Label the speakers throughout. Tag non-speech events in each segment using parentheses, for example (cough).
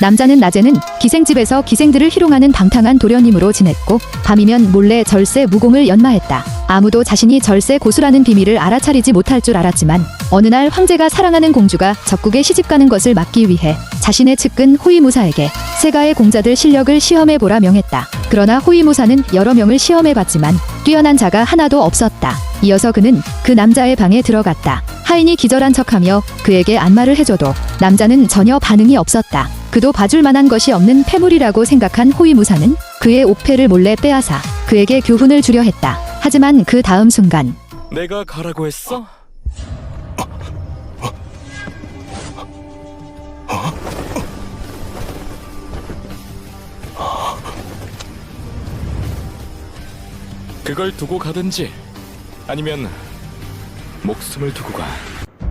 Speaker 1: 남자는 낮에는 기생집에서 기생들을 희롱하는 방탕한 도련님으로 지냈고 밤이면 몰래 절세 무공을 연마했다. 아무도 자신이 절세 고수라는 비밀을 알아차리지 못할 줄 알았지만 어느 날 황제가 사랑하는 공주가 적국에 시집가는 것을 막기 위해 자신의 측근 호위무사에게 세가의 공자들 실력을 시험해 보라 명했다. 그러나 호위무사는 여러 명을 시험해 봤지만 뛰어난 자가 하나도 없었다. 이어서 그는 그 남자의 방에 들어갔다. 하인이 기절한 척하며 그에게 안마를 해줘도 남자는 전혀 반응이 없었다. 그도 봐줄 만한 것이 없는 폐물이라고 생각한 호위무사는 그의 옥패를 몰래 빼앗아 그에게 교훈을 주려 했다. 하지만 그 다음 순간
Speaker 2: 내가 가라고 했어? 그걸 두고 가든지 아니면 목숨을 두고 가.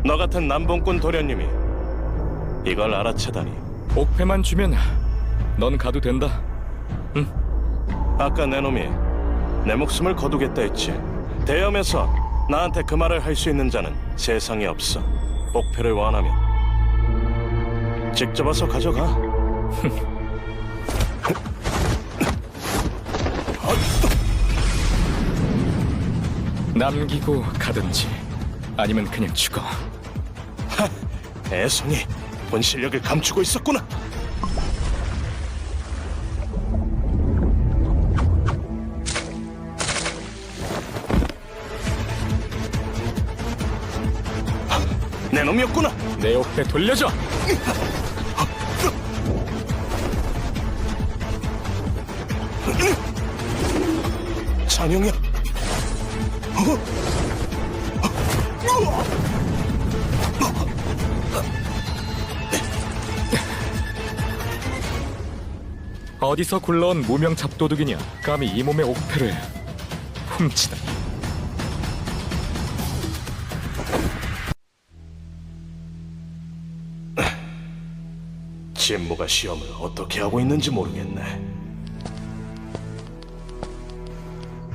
Speaker 3: 너 같은 남봉꾼 도련님이 이걸 알아채다니
Speaker 2: 옥패만 주면 넌 가도 된다.
Speaker 3: 아까 내 놈이 내 목숨을 거두겠다 했지. 대염에서 나한테 그 말을 할 수 있는 자는 세상에 없어. 복패를 원하면. 직접 와서 가져가. (laughs)
Speaker 2: 남기고 가든지 아니면 그냥 죽어.
Speaker 3: 애송이 본 실력을 감추고 있었구나. 내 놈이었구나.
Speaker 2: 내 옥패 돌려줘.
Speaker 3: 찬영이야.
Speaker 2: 어 디서 굴러온 무명 잡도둑이냐? 감히 이 몸의 옥패를 훔치다.
Speaker 3: 진무가 시험을 어떻게 하고 있는지 모르겠네.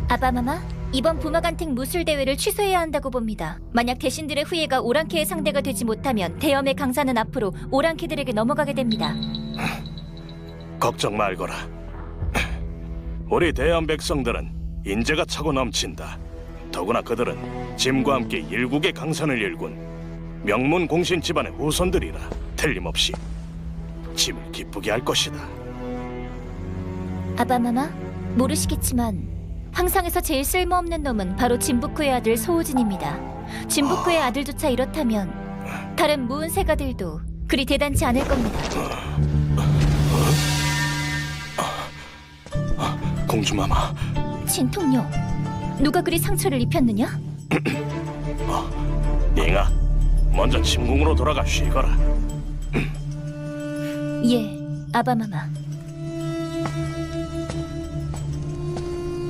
Speaker 4: 아바마마, 이번 부마간택 무술 대회를 취소해야 한다고 봅니다. 만약 대신들의 후예가 오랑캐의 상대가 되지 못하면 대염의 강사는 앞으로 오랑캐들에게 넘어가게 됩니다.
Speaker 3: 걱정 말거라. (clears throat) 우리 대한 백성들은 인재가 차고 넘친다. 더구나 그들은 짐과 함께 일국의 강산을 일군 명문 공신 집안의 후손들이라 틀림없이 짐을 기쁘게 할 것이다.
Speaker 4: 아바마마, 모르시겠지만 황상에서 제일 쓸모없는 놈은 바로 진부쿠의 아들 소우진입니다. 진부쿠의 아들조차 이렇다면 다른 무은 세가들도 그리 대단치 않을 겁니다.
Speaker 3: 공주마마,
Speaker 4: 진통요, 누가 그리 상처를 입혔느냐? (clears throat)
Speaker 3: 잉아, 먼저 침궁으로 돌아가 쉬거라. (clears throat)
Speaker 4: 예, 아바마마.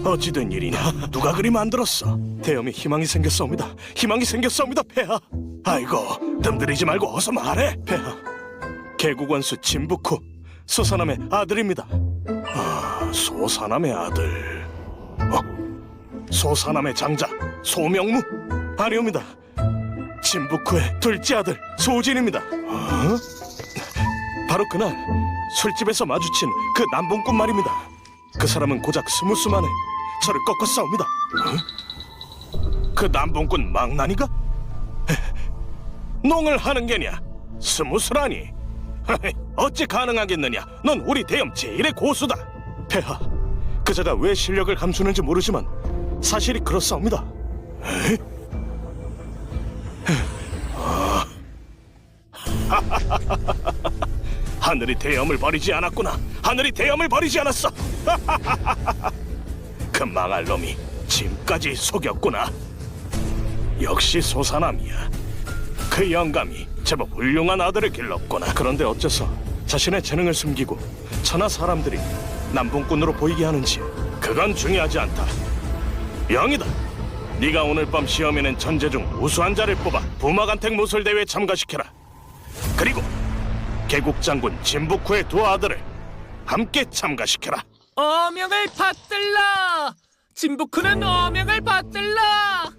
Speaker 3: 어찌된 일이냐? 누가 그리 만들었어? 대염에 희망이 생겼사옵니다. 희망이 생겼사옵니다, 폐하. 아이고, 뜸들이지 말고 어서 말해, 폐하. 개국원수 진부쿠 소사남의 아들입니다. 아, 소사남의 아들. 어? 소사남의 장자 소명무? 아니옵니다. 진부쿠의 둘째 아들 소진입니다. 어? 바로 그날 술집에서 마주친 그 남봉꾼 말입니다. 그 사람은 고작 스무 수 만에 저를 꺾어 싸웁니다. 어? 그 남봉꾼 망나니가? 농을 하는 게냐? 스무 수라니? (laughs) 어찌 가능하겠느냐? 넌 우리 대염 제일의 고수다. 폐하, 그자가 왜 실력을 감추는지 모르지만 사실이 그렇사옵니다. (laughs) 하늘이 대염을 버리지 않았구나. 하늘이 대염을 버리지 않았어. (laughs) 그 망할 놈이 짐까지 속였구나. 역시 소사남이야. 그 영감이 제법 훌륭한 아들을 길렀구나. 그런데 어째서 자신의 재능을 숨기고 천하 사람들이 남봉꾼으로 보이게 하는지 그건 중요하지 않다. 영이다. 네가 오늘 밤 시험에는 전제 중 우수한 자를 뽑아 부마간택 무술 대회에 참가시켜라. 그리고 개국 장군 진북후의 두 아들을 함께 참가시켜라.
Speaker 5: 어명을 받들라! 진부크는 어명을 받들라!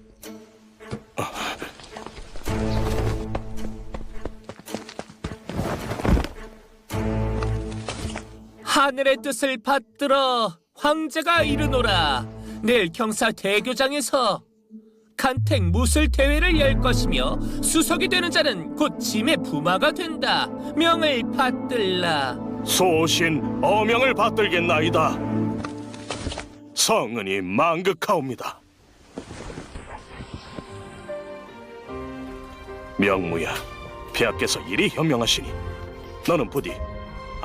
Speaker 5: 하늘의 뜻을 받들어 황제가 이르노라 내일 경사 대교장에서 간택 무술 대회를 열 것이며 수석이 되는 자는 곧 짐의 부마가 된다 명을 받들라
Speaker 3: 소신 어명을 받들겠나이다. 성은이 망극하옵니다. 명무야, 폐하께서 이리 현명하시니 너는 부디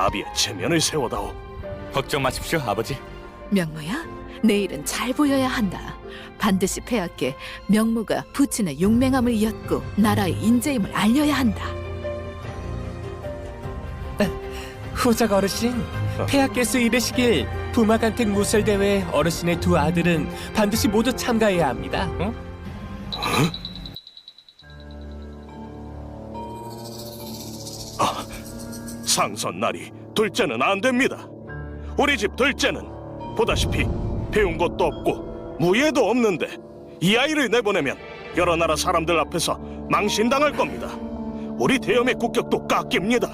Speaker 3: 아비의 체면을 세워다오.
Speaker 2: 걱정 마십시오, 아버지.
Speaker 6: 명무야, 내일은 잘 보여야 한다. 반드시 폐하께 명무가 부친의 용맹함을 이었고 나라의 인재임을 알려야 한다.
Speaker 5: 후작 어르신 폐하께서 이르시길 부마간택 무술 대회 어르신의 두 아들은 반드시 모두 참가해야 합니다 어?
Speaker 3: 상선 날이 둘째는 안 됩니다. 우리 집 둘째는 보다시피 배운 것도 없고 무예도 없는데 이 아이를 내보내면 여러 나라 사람들 앞에서 망신당할 겁니다. 우리 대염의 국격도 깎입니다.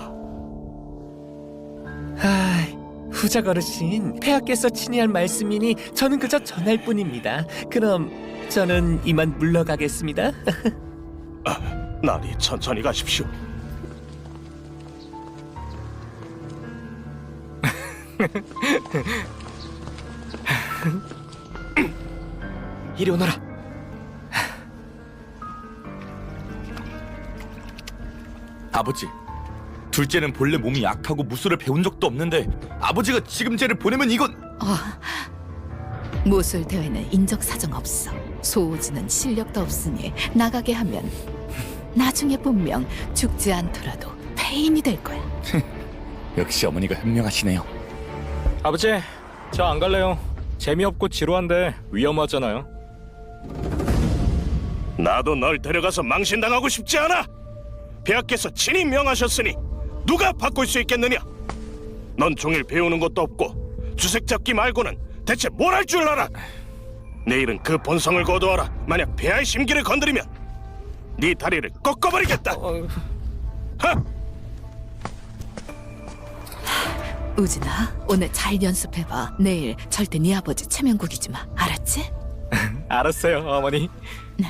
Speaker 5: 아, 후작 어르신, 폐하께서 친히 할 말씀이니 저는 그저 전할 뿐입니다. 그럼 저는 이만 물러가겠습니다. (laughs)
Speaker 3: 날이 천천히 가십시오. (laughs)
Speaker 2: 이리 오너라. 아버지, 둘째는 본래 몸이 약하고 무술을 배운 적도 없는데 아버지가 지금 쟤를 보내면 이건
Speaker 6: 어, 무술 대회는 인적 사정 없어. 소우지는 실력도 없으니 나가게 하면 나중에 분명 죽지 않더라도 폐인이 될 거야. (laughs)
Speaker 2: 역시 어머니가 현명하시네요.
Speaker 7: 아버지, 저 안 갈래요. 재미없고 지루한데 위험하잖아요.
Speaker 3: 나도 널 데려가서 망신당하고 싶지 않아. 폐하께서 친히 명하셨으니 누가 바꿀 수 있겠느냐? 넌 종일 배우는 것도 없고 주색 잡기 말고는 대체 뭘 할 줄 알아? 내일은 그 본성을 거두어라. 만약 폐하의 심기를 건드리면 네 다리를 꺾어버리겠다. 하!
Speaker 6: 우진아, 오늘 잘 연습해봐. 내일 절대 네 아버지 구기지 마. 알았지? (laughs)
Speaker 7: 알았어요, 어머니. (laughs)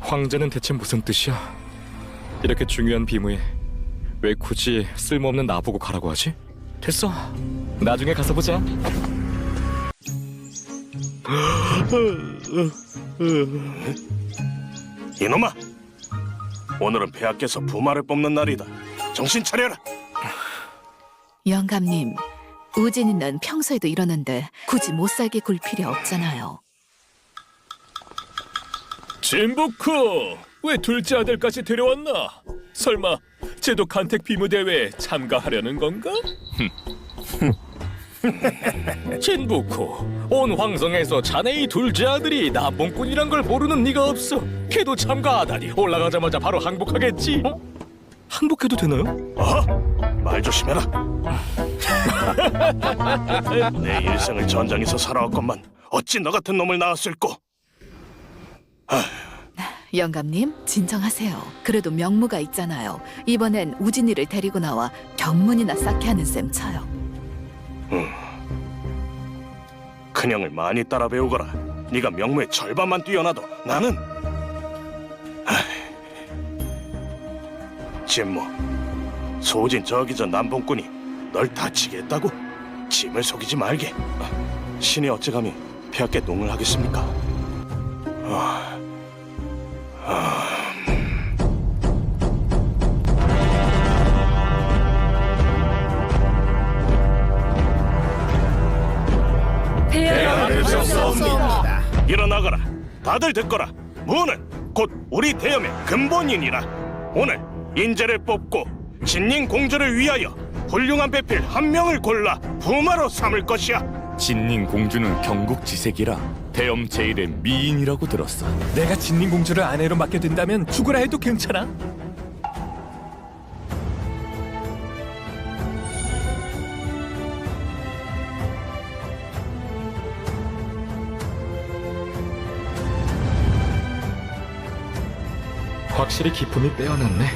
Speaker 7: 황제는 대체 무슨 뜻이야? 이렇게 중요한 비무에 왜 굳이 쓸모없는 나보고 가라고 하지? 됐어. 나중에 가서 보자. (gasps) (laughs)
Speaker 3: 이놈아, 오늘은 폐하께서 부마를 뽑는 날이다. 정신 차려라.
Speaker 6: 영감님, 우진이 는 평소에도 이러는데 굳이 못 살게 굴 필요 없잖아요.
Speaker 5: 진부쿠, 왜 둘째 아들까지 데려왔나? 설마 쟤도 간택 비무 대회에 참가하려는 건가? (laughs) (laughs)
Speaker 7: 진부코, 온 황성에서 자네의 둘째 아들이 나봉꾼이란 걸 모르는 네가 없어. 걔도 참가하다니 올라가자마자 바로 항복하겠지. 어? 항복해도 되나요?
Speaker 3: 어? 말 조심해라. (laughs) 내 일생을 전장에서 살아왔건만 어찌 너 같은 놈을 낳았을꼬?
Speaker 6: 영감님, 진정하세요. 그래도 명무가 있잖아요. 이번엔 우진이를 데리고 나와 견문이나 쌓게 하는 셈 쳐요.
Speaker 3: 큰형을 많이 따라 배우거라. 네가 명무의 절반만 뛰어나도 나는. 진모 소진 저기 저 남봉꾼이 널 다치게 했다고? 짐을 속이지 말게. 아, 신이 어찌 감히 폐하께 농을 하겠습니까? 아, 일어나거라. 다들 듣거라. 무는 곧 우리 대염의 근본이니라. 오늘 인재를 뽑고 진닝 공주를 위하여 훌륭한 배필 한 명을 골라 부마로 삼을 것이야.
Speaker 2: 진닝 공주는 경국지색이라 대염 제일의 미인이라고 들었어.
Speaker 5: 내가 진ning 공주를 아내로 맡게 된다면 죽으라 해도 괜찮아?
Speaker 7: 확실히 기품이 빼어났네.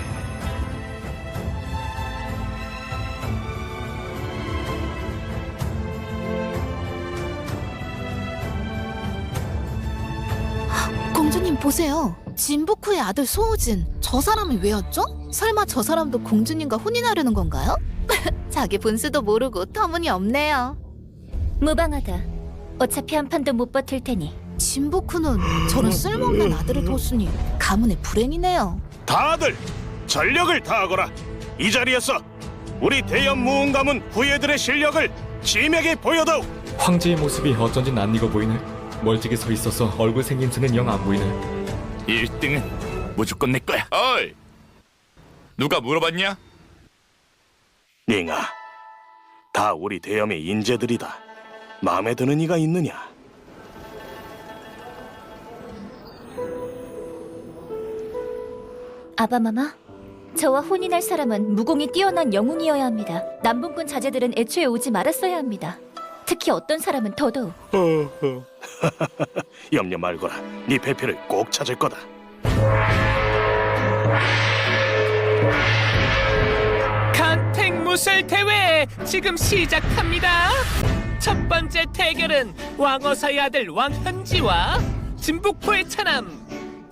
Speaker 6: 공주님 보세요. 진부쿠의 아들 소우진. 저 사람이 왜였죠? 설마 저 사람도 공주님과 혼인하려는 건가요? (laughs) 자기 분수도 모르고 터무니없네요.
Speaker 4: 무방하다. 어차피 한 판도 못 버틸 테니
Speaker 6: 진부쿠는 저런 쓸모없는 아들을 뒀으니 가문의 불행이네요.
Speaker 3: 다들 전력을 다하거라. 이 자리에서 우리 대연 무웅 가문 후예들의 실력을 짐에게 보여다오.
Speaker 7: 황제의 모습이 어쩐지 낯익어 보이네. 멀찍이 서 있어서 얼굴 생긴 츠는 영 안 보이네.
Speaker 2: 1등은 무조건 내 거야. 어이! 누가 물어봤냐?
Speaker 3: 닝아, 다 우리 대염의 인재들이다. 마음에 드는 이가 있느냐?
Speaker 4: 아바마마 저와 혼인할 사람은 무공이 뛰어난 영웅이어야 합니다. 남분군 자제들은 애초에 오지 말았어야 합니다. 특히 어떤 사람은 더더욱 (laughs)
Speaker 3: 염려 말거라. 네 배필을 꼭 찾을 거다.
Speaker 5: 간택 무술 대회 지금 시작합니다. 첫 번째 대결은 왕어사의 아들 왕현지와 진북포의 차남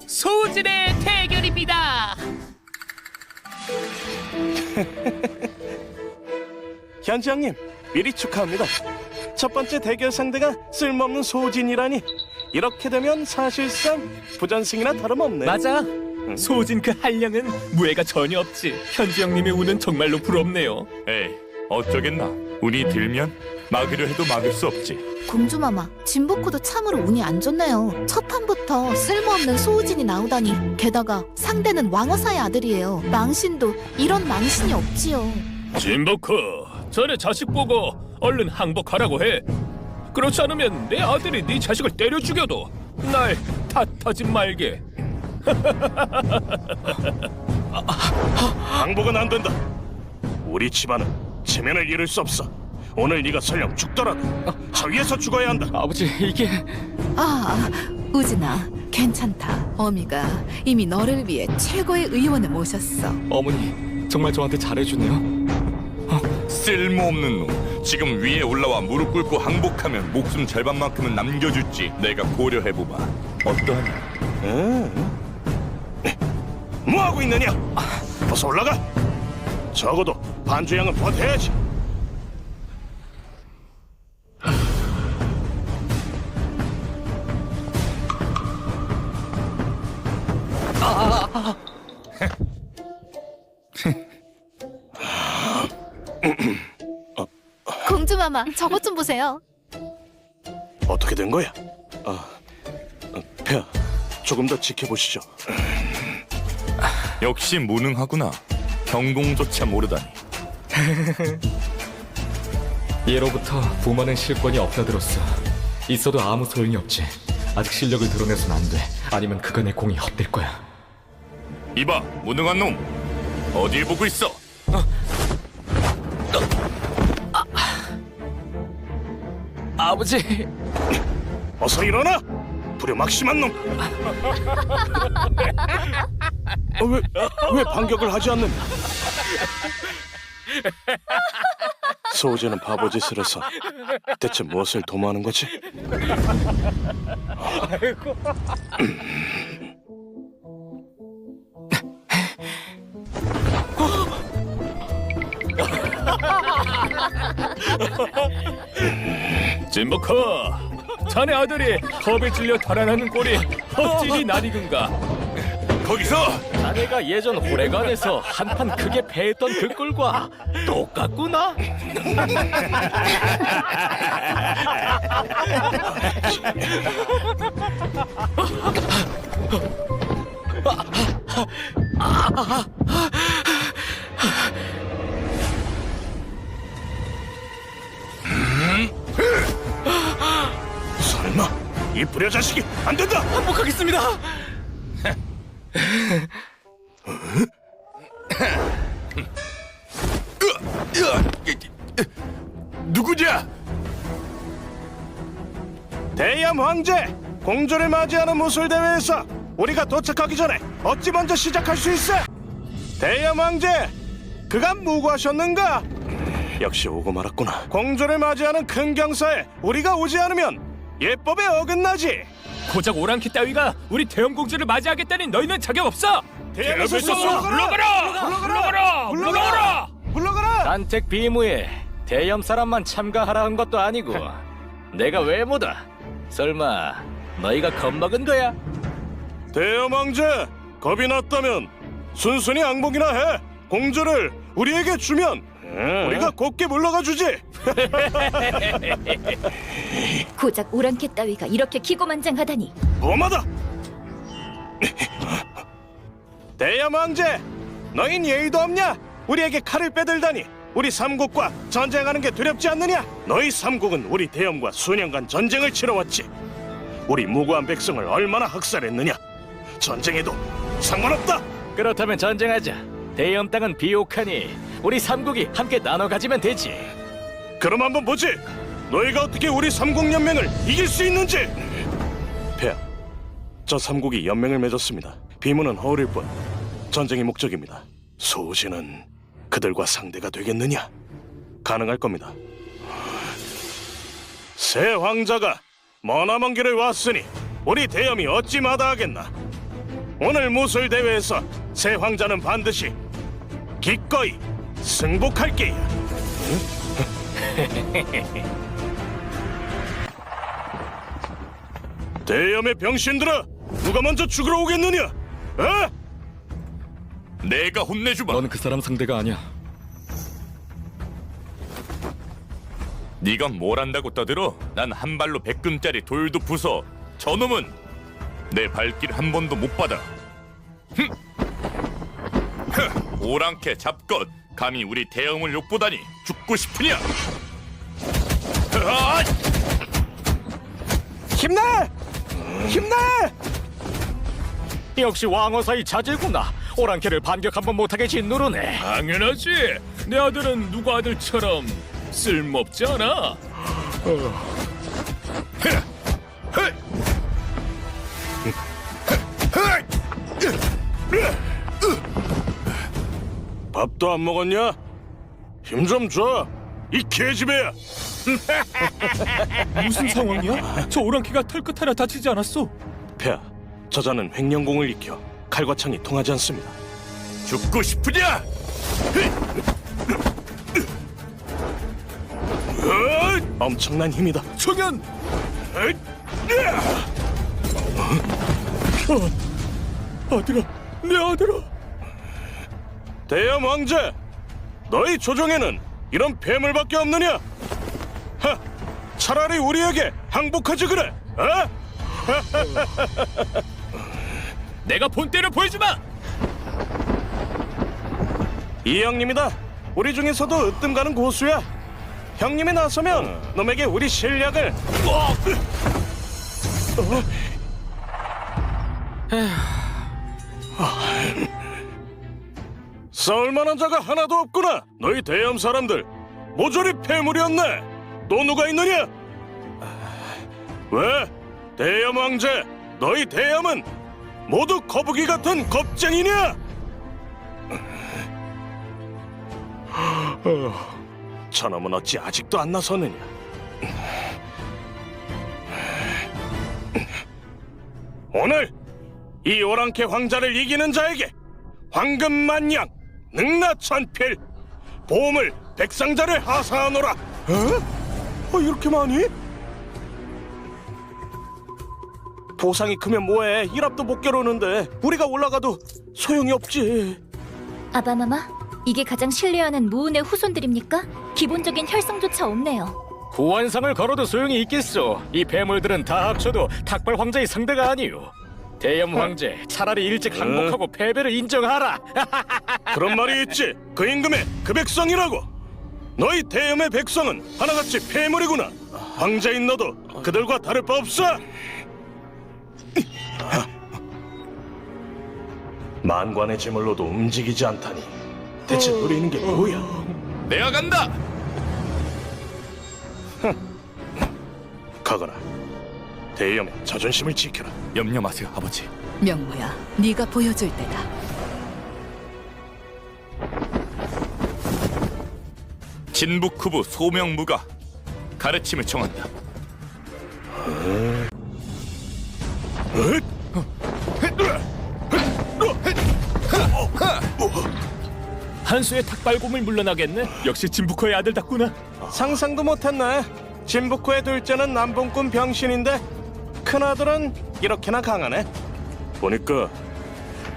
Speaker 5: 소진의 대결입니다. (laughs)
Speaker 3: 현지장님, 미리 축하합니다. 첫 번째 대결 상대가 쓸모없는 소진이라니. 이렇게 되면 사실상 부전승이나 다름없네.
Speaker 5: 맞아. 소진 그 한량은 무해가 전혀 없지. 현지 형님의 운은 정말로 부럽네요.
Speaker 2: 에이, 어쩌겠나. 운이 들면 막으려 해도 막을 수 없지.
Speaker 6: 공주마마, 진부쿠도 참으로 운이 안 좋네요. 첫 판부터 쓸모없는 소우진이 나오다니. 게다가 상대는 왕어사의 아들이에요. 망신도 이런 망신이 없지요.
Speaker 5: 진버크, 전에 자식 보고 얼른 항복하라고 해. 그렇지 않으면 내 아들이 네 자식을 때려 죽여도 날 탓하지 말게. (laughs)
Speaker 3: 항복은 안 된다. 우리 집안은 체면을 잃을 수 없어. 오늘 네가 설령 죽더라도 저 위에서 죽어야 한다.
Speaker 7: 아버지 이게
Speaker 6: 아, 우진아, 괜찮다. 어미가 이미 너를 위해 최고의 의원을 모셨어.
Speaker 7: 어머니 정말 저한테 잘해주네요.
Speaker 2: 쓸모없는 놈. 지금 위에 올라와 무릎 꿇고 항복하면 목숨 절반만큼은 남겨줄지 내가 고려해보마. 어떠하냐?
Speaker 3: 응? 뭐 하고 있느냐? 어서 올라가. 적어도 반주양은 버텨야지.
Speaker 6: 공주마마, 저것 좀 보세요.
Speaker 3: 어떻게 된 거야? 아, 어, 폐하, 조금 더 지켜보시죠.
Speaker 2: 역시 무능하구나. 경공조차 모르다니. (laughs)
Speaker 7: 예로부터 부모는 실권이 없다 들었어. 있어도 아무 소용이 없지. 아직 실력을 드러내선 안 돼. 아니면 그간의 공이 헛될 거야.
Speaker 2: 이봐, 무능한 놈. 어딜 보고 있어?
Speaker 7: 아버지.
Speaker 3: 어서 일어나! 불효막심한 놈! 어, 왜, 왜 반격을 하지 않는? 소우제는 바보 짓을 해서 대체 무엇을 도모하는 거지?
Speaker 5: 진버크, 자네 아들이 겁에 질려 달아나는 꼴이 어찌리 낯익은가?
Speaker 2: 거기서
Speaker 7: 자네가 예전 호래관에서 한판 크게 패했던 그 꼴과 똑같구나.
Speaker 3: 설마 이 불효 자식이 안 된다!
Speaker 7: 한복하겠습니다.
Speaker 2: 누구냐?
Speaker 3: 대얌 황제 공주를 맞이하는 무술 대회에서 우리가 도착하기 전에 어찌 먼저 시작할 수 있어? 대염 왕제, 그간 무고하셨는가? 역시 오고 말았구나. 공주를 맞이하는 큰 경사에 우리가 오지 않으면 예법에 어긋나지.
Speaker 5: 고작 오랑캐 따위가 우리 대형공주를 맞이하겠다니 너희는 자격 없어!
Speaker 3: 대염에서
Speaker 5: 물러가라! 물러가라! 물러가라! 물러가라!
Speaker 3: 불러가라.
Speaker 7: 간택 비무에 대염 사람만 참가하라 한 것도 아니고 (laughs) 내가 왜 못와? 설마 너희가 겁먹은 거야?
Speaker 3: 대염 왕제, 겁이 났다면 순순히 항복이나 해. 공주를 우리에게 주면 우리가 곱게 물러가 주지. (laughs)
Speaker 4: 고작 오랑캐 따위가 이렇게 기고만장하다니
Speaker 3: 고마다. 대염 왕제, 너흰 예의도 없냐? 우리에게 칼을 빼들다니. 우리 삼국과 전쟁하는 게 두렵지 않느냐? 너희 삼국은 우리 대염과 수년간 전쟁을 치러왔지. 우리 무고한 백성을 얼마나 학살했느냐? 전쟁에도 상관없다.
Speaker 7: 그렇다면 전쟁하자. 대염 땅은 비옥하니 우리 삼국이 함께 나눠 가지면 되지.
Speaker 3: 그럼 한번 보지. 너희가 어떻게 우리 삼국 연맹을 이길 수 있는지. 폐하, 저 삼국이 연맹을 맺었습니다. 비문은 허울일 뿐 전쟁이 목적입니다. 소진은 그들과 상대가 되겠느냐? 가능할 겁니다. 새 황자가 머나먼 길을 왔으니 우리 대염이 어찌 마다하겠나? 오늘 무술 대회에서 새 황자는 반드시 기꺼이 승복할 게야. (laughs) 대염의 병신들아, 누가 먼저 죽으러 오겠느냐? 어?
Speaker 2: 내가 혼내주마.
Speaker 7: 넌 그 사람 상대가 아니야.
Speaker 2: 네가 뭘 안다고 떠들어? 난 한 발로 백금짜리 돌도 부숴. 저놈은 내 발길 한 번도 못 받아. 흠! 흐! 오랑캐 잡것 감히 우리 대형을 욕보다니 죽고 싶으냐? 아!
Speaker 3: 힘내! 힘내!
Speaker 7: 역시 왕어사의 자질구나. 오랑캐를 반격 한 번 못하게 짓누르네.
Speaker 5: 당연하지. 내 아들은 누구 아들처럼 쓸모없지 않아.
Speaker 3: 밥도 안 먹었냐? 힘 좀 줘. 이 개집애야. (laughs)
Speaker 5: 무슨 상황이야? 저 오랑캐가 털끝 하나 다치지 않았어.
Speaker 3: 폐하, 저자는 횡령공을 익혀 칼과 창이 통하지 않습니다.
Speaker 2: 죽고 싶으냐?
Speaker 3: 으, 엄청난 힘이다.
Speaker 5: 청년!
Speaker 3: 으, 으아!
Speaker 5: 아들아, 내 아들아.
Speaker 3: 대염 왕제, 너희 조정에는 이런 폐물밖에 없느냐? 하, 차라리 우리에게 항복하지 그래. 어? (laughs)
Speaker 5: 내가 본때를 보여주마.
Speaker 3: 이 형님이다. 우리 중에서도 으뜸 가는 고수야. 형님이 나서면 놈에게 우리 실력을. (laughs) (laughs) 싸울 만한 자가 하나도 없구나. 너희 대염 사람들 모조리 폐물이었네. 또 누가 있느냐? 왜? 대염 왕제, 너희 대염은 모두 거북이 같은 겁쟁이냐? 저놈은 어찌 아직도 안 나서느냐? 오늘 이 오랑캐 황자를 이기는 자에게 황금 만냥, 능라천필, 보물, 백상자를 하사하노라. 어? 어 이렇게 많이? 보상이 크면 뭐해? 일합도 못 겨루는데 우리가 올라가도 소용이 없지.
Speaker 4: 아바마마 이게 가장 신뢰하는 무운의 후손들입니까? 기본적인 혈성조차 없네요
Speaker 7: 구원상을 걸어도 소용이 있겠소. 이 폐물들은 다 합쳐도 탁발 황제의 상대가 아니오. 대염 황제, 차라리 일찍 항복하고 패배를 인정하라. (laughs)
Speaker 3: 그런 말이 있지. 그 임금의 그 백성이라고. 너희 대염의 백성은 하나같이 폐물이구나. 황제인 너도 그들과 다를 바 없어. 만관의 제물로도 움직이지 않다니. 대체 노리는 게 뭐야?
Speaker 2: 내가 간다.
Speaker 3: 가거라. 대염의 자존심을 지켜라.
Speaker 2: 염려 마세요, 아버지.
Speaker 6: 명무야, 네가 보여줄 때다.
Speaker 2: 진북 후보 소명무가 가르침을 정한다.
Speaker 5: 한수의 탁발곰을 물러나겠네. 역시 진부커의 아들답구나.
Speaker 3: 상상도 못했네. 진북후의 둘째는 남봉꾼 병신인데 큰 아들은 이렇게나 강하네. 보니까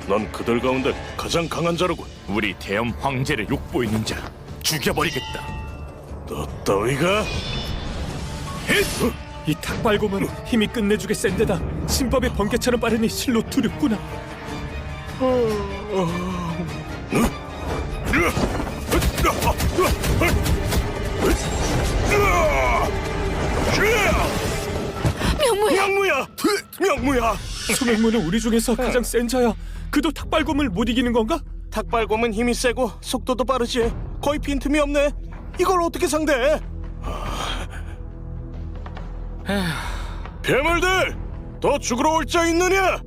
Speaker 3: 넌 그들 가운데 가장 강한 자로군.
Speaker 2: 우리 대엄 황제를 욕보이는 자 죽여버리겠다.
Speaker 3: 너 따위가
Speaker 5: 이 탁발곰은 힘이 끝내주게 센데다 신법의 번개처럼 빠르니 실로 두렵구나.
Speaker 3: 명무야.
Speaker 5: 소명문은 우리 중에서 가장 센 자야. 그도 탁발곰을 못 이기는 건가?
Speaker 3: 탁발곰은 힘이 세고 속도도 빠르지. 거의 빈틈이 없네. 이걸 어떻게 상대해? 괴물들, 더 죽으러 올 자 있느냐?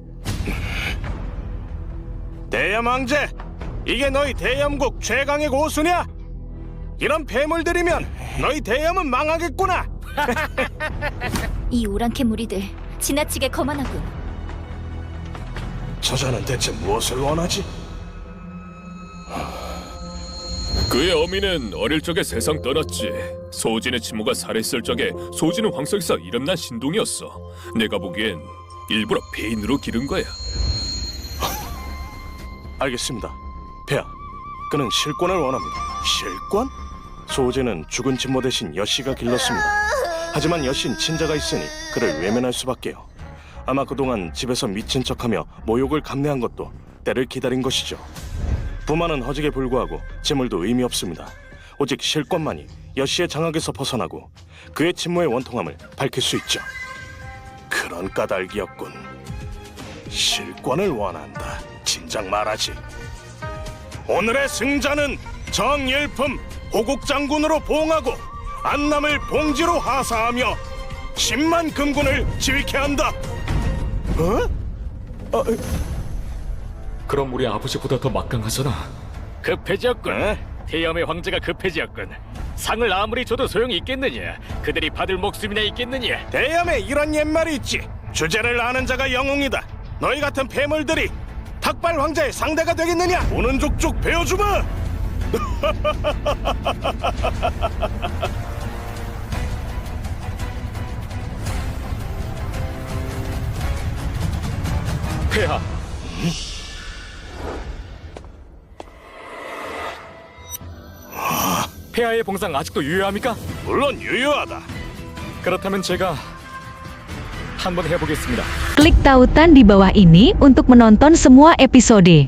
Speaker 3: 대염 황제, 이게 너희 대염국 최강의 고수냐? 이런 괴물들이면 너희 대염은 망하겠구나. (laughs)
Speaker 4: 이 오랑캐 무리들 지나치게 거만하군.
Speaker 3: 저자는 대체 무엇을 원하지?
Speaker 5: 그의 어미는 어릴 적에 세상 떠났지. 소진의 친모가 살해했을 적에 소진은 황석에서 이름난 신동이었어. 내가 보기엔 일부러 배인으로 기른 거야. (laughs)
Speaker 3: 알겠습니다. 폐하, 그는 실권을 원합니다. 실권? 소재는 죽은 친모 대신 여씨가 길렀습니다. 하지만 여신 친자가 있으니 그를 외면할 수밖에요. 아마 그동안 집에서 미친 척하며 모욕을 감내한 것도 때를 기다린 것이죠. 부마는 허직에 불구하고 재물도 의미 없습니다. 오직 실권만이 여씨의 장악에서 벗어나고 그의 친모의 원통함을 밝힐 수 있죠. 그런 까닭이었군. 실권을 원한다. 진작 말하지. 오늘의 승자는 정일품 호국 장군으로 봉하고 안남을 봉지로 하사하며 10만 금군을 지휘케 한다. 어?
Speaker 7: 그럼 우리 아버지보다 더 막강하잖아.
Speaker 8: 급해지었군.
Speaker 3: 에?
Speaker 8: 태염의 황제가 급해지었군. 상을 아무리 줘도 소용이 있겠느냐? 그들이 받을 목숨이나 있겠느냐?
Speaker 3: 대염에 이런 옛말이 있지. 주제를 아는 자가 영웅이다. 너희 같은 폐물들이 탁발 황제의 상대가 되겠느냐? 오는 족족 베어주마. (laughs) (laughs)
Speaker 7: 폐하. 폐하의 봉상 아직도 유효합니까?
Speaker 3: 물론 유효하다.
Speaker 7: 그렇다면 제가 한번 해보겠습니다.
Speaker 9: Klik tautan di bawah ini untuk menonton semua episode.